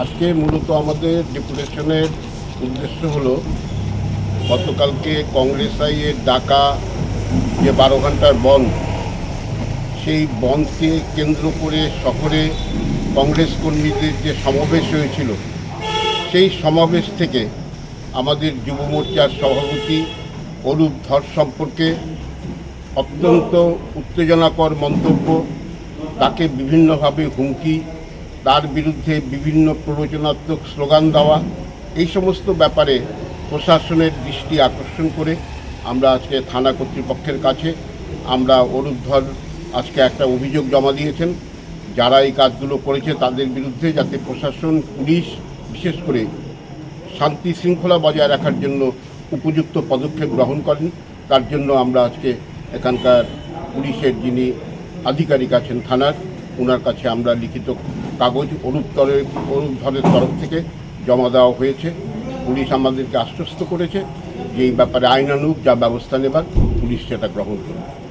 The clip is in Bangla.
আজকে মূলত আমাদের ডেপুটেশনের উদ্দেশ্য হলো, গতকালকে কংগ্রেস আইয়ের ডাকা যে বারো ঘণ্টার বন্ধ, সেই বন্ধকে কেন্দ্র করে শহরে কংগ্রেস কর্মীদের যে সমাবেশ হয়েছিল, সেই সমাবেশ থেকে আমাদের যুব মোর্চার সভাপতি অরূপ ধর সম্পর্কে অত্যন্ত উত্তেজনাকর মন্তব্য, তাকে বিভিন্নভাবে হুমকি তার বিরুদ্ধে বিভিন্ন প্ররোচনাত্মক স্লোগান দেওয়া, এই সমস্ত ব্যাপারে প্রশাসনের দৃষ্টি আকর্ষণ করে আমরা আজকে থানা কর্তৃপক্ষের কাছে আমরা অরূপ ধর আজকে একটা অভিযোগ জমা দিয়েছেন। যারা এই কাজগুলো করেছে তাদের বিরুদ্ধে যাতে প্রশাসন, পুলিশ, বিশেষ করে শান্তি শৃঙ্খলা বজায় রাখার জন্য উপযুক্ত পদক্ষেপ গ্রহণ করেন, তার জন্য আমরা আজকে এখানকার পুলিশের যিনি আধিকারিক আছেন থানার ওনার কাছে আমরা লিখিত কাগজ অনুত্তরের অনুদ্ধরের তরফ থেকে জমা দেওয়া হয়েছে। পুলিশ আমাদেরকে আশ্বস্ত করেছে যে এই ব্যাপারে আইনানুগ যা ব্যবস্থা নেবার, পুলিশ সেটা গ্রহণ করবে।